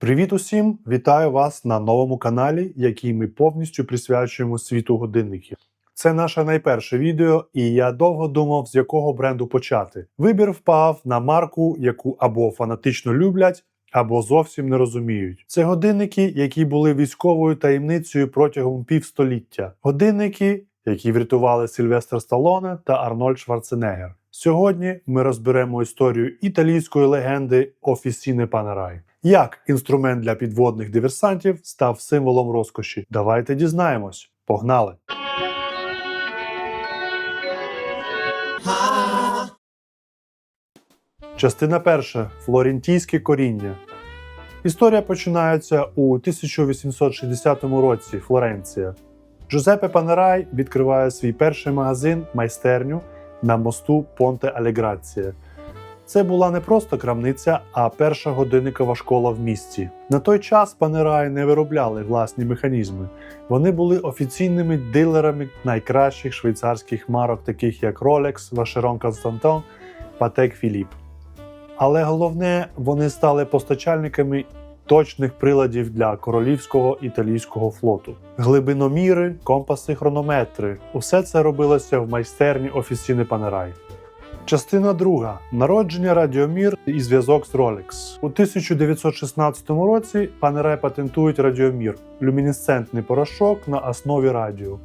Привіт усім! Вітаю вас на новому каналі, який ми повністю присвячуємо світу годинників. Це наше найперше відео, і я довго думав, з якого бренду почати. Вибір впав на марку, яку або фанатично люблять, або зовсім не розуміють. Це годинники, які були військовою таємницею протягом півстоліття. Годинники, які врятували Сильвестр Сталоне та Арнольд Шварценеггер. Сьогодні ми розберемо історію італійської легенди Офісіне Панерай. Як інструмент для підводних диверсантів став символом розкоші? Давайте дізнаємось. Погнали! Частина перша Флорентійське коріння. Історія починається у 1860 році. Флоренція. Джузеппе Панерай відкриває свій перший магазин майстерню на мосту Понте Алеграція. Це була не просто крамниця, а перша годинникова школа в місті. На той час Панерай не виробляли власні механізми. Вони були офіційними дилерами найкращих швейцарських марок, таких як Rolex, Vacheron Constantin, Patek Philippe. Але головне, вони стали постачальниками точних приладів для королівського італійського флоту. Глибиноміри, компаси, хронометри усе це робилося в майстерні офіційний Панерай. Частина друга народження Радіомір і зв'язок з Rolex. У 1916 році Панерай патентують Радіомір люмінесцентний порошок на основі радіо.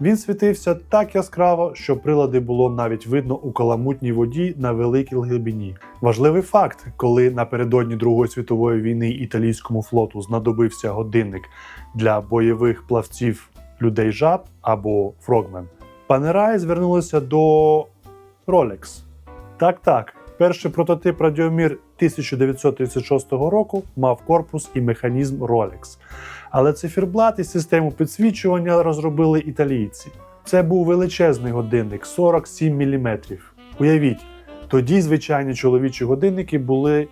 Він світився так яскраво, що прилади було навіть видно у каламутній воді на великій глибині. Важливий факт, коли напередодні Другої світової війни італійському флоту знадобився годинник для бойових плавців людей жаб або фрогмен, Панерай звернулися до Rolex. Так, так. Перший прототип радіомір 1936 року мав корпус і механізм Rolex. Але циферблат і систему підсвічування розробили італійці. Це був величезний годинник 47 мм. Уявіть, тоді звичайні чоловічі годинники були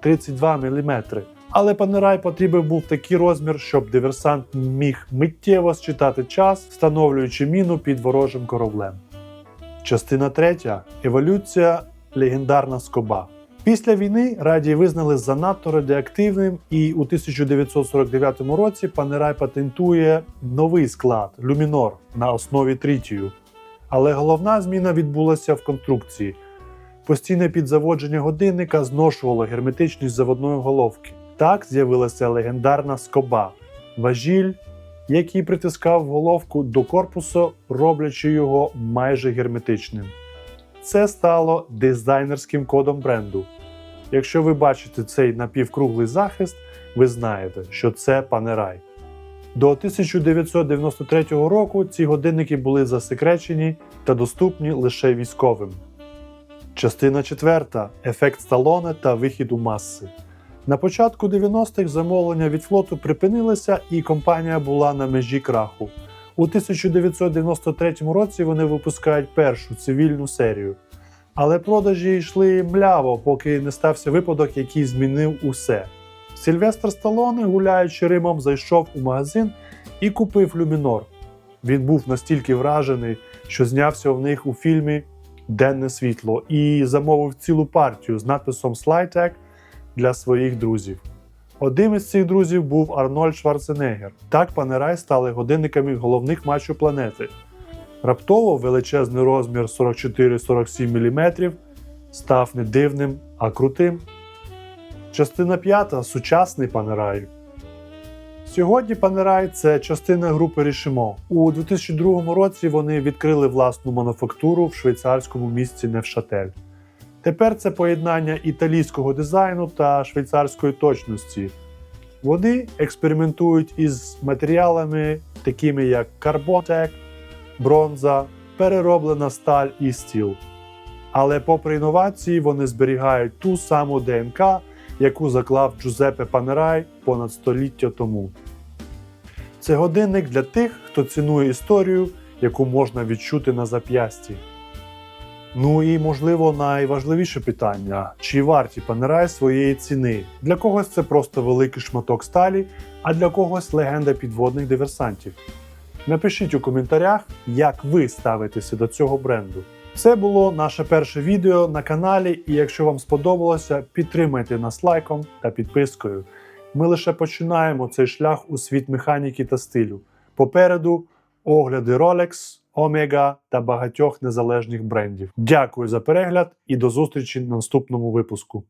32 мм. Але Панерай потрібен був такий розмір, щоб диверсант міг миттєво считати час, встановлюючи міну під ворожим кораблем. Частина 3. Еволюція легендарна скоба. Після війни радій визнали занадто радіоактивним, і у 1949 році Панерай патентує новий склад люмінор на основі тритію. Але головна зміна відбулася в конструкції. Постійне підзаводження годинника зношувало герметичність заводної головки. Так з'явилася легендарна скоба важіль, який притискав головку до корпусу, роблячи його майже герметичним. Це стало дизайнерським кодом бренду. Якщо ви бачите цей напівкруглий захист, ви знаєте, що це Панерай. До 1993 року ці годинники були засекречені та доступні лише військовим. Частина 4. Ефект Сталоне та вихід у маси. На початку 90-х замовлення від флоту припинилися, і компанія була на межі краху. У 1993 році вони випускають першу цивільну серію. Але продажі йшли мляво, поки не стався випадок, який змінив усе. Сильвестр Сталоне, гуляючи Римом, зайшов у магазин і купив люмінор. Він був настільки вражений, що знявся в них у фільмі Денне світло і замовив цілу партію з надписом Slytech для своїх друзів. Одним із цих друзів був Арнольд Шварценеггер. Так Панерай стали годинниками головних матчів планети. Раптово величезний розмір 44-47 мм став не дивним, а крутим. Частина 5. Сучасний Панерай. Сьогодні Панерай це частина групи Рішимо. У 2002 році вони відкрили власну мануфактуру в швейцарському місті Невшатель. Тепер це поєднання італійського дизайну та швейцарської точності. Вони експериментують із матеріалами, такими як карботек, бронза, перероблена сталь і стіл. Але попри інновації, вони зберігають ту саму ДНК, яку заклав Джузеппе Панерай понад століття тому. Це годинник для тих, хто цінує історію, яку можна відчути на зап'ясті. Ну і можливо найважливіше питання: чи варті Панерай своєї ціни? Для когось це просто великий шматок сталі, а для когось легенда підводних диверсантів. Напишіть у коментарях, як ви ставитеся до цього бренду. Це було наше перше відео на каналі, і якщо вам сподобалося, підтримайте нас лайком та підпискою. Ми лише починаємо цей шлях у світ механіки та стилю. Попереду огляди Rolex, Omega та багатьох незалежних брендів. Дякую за перегляд і до зустрічі на наступному випуску.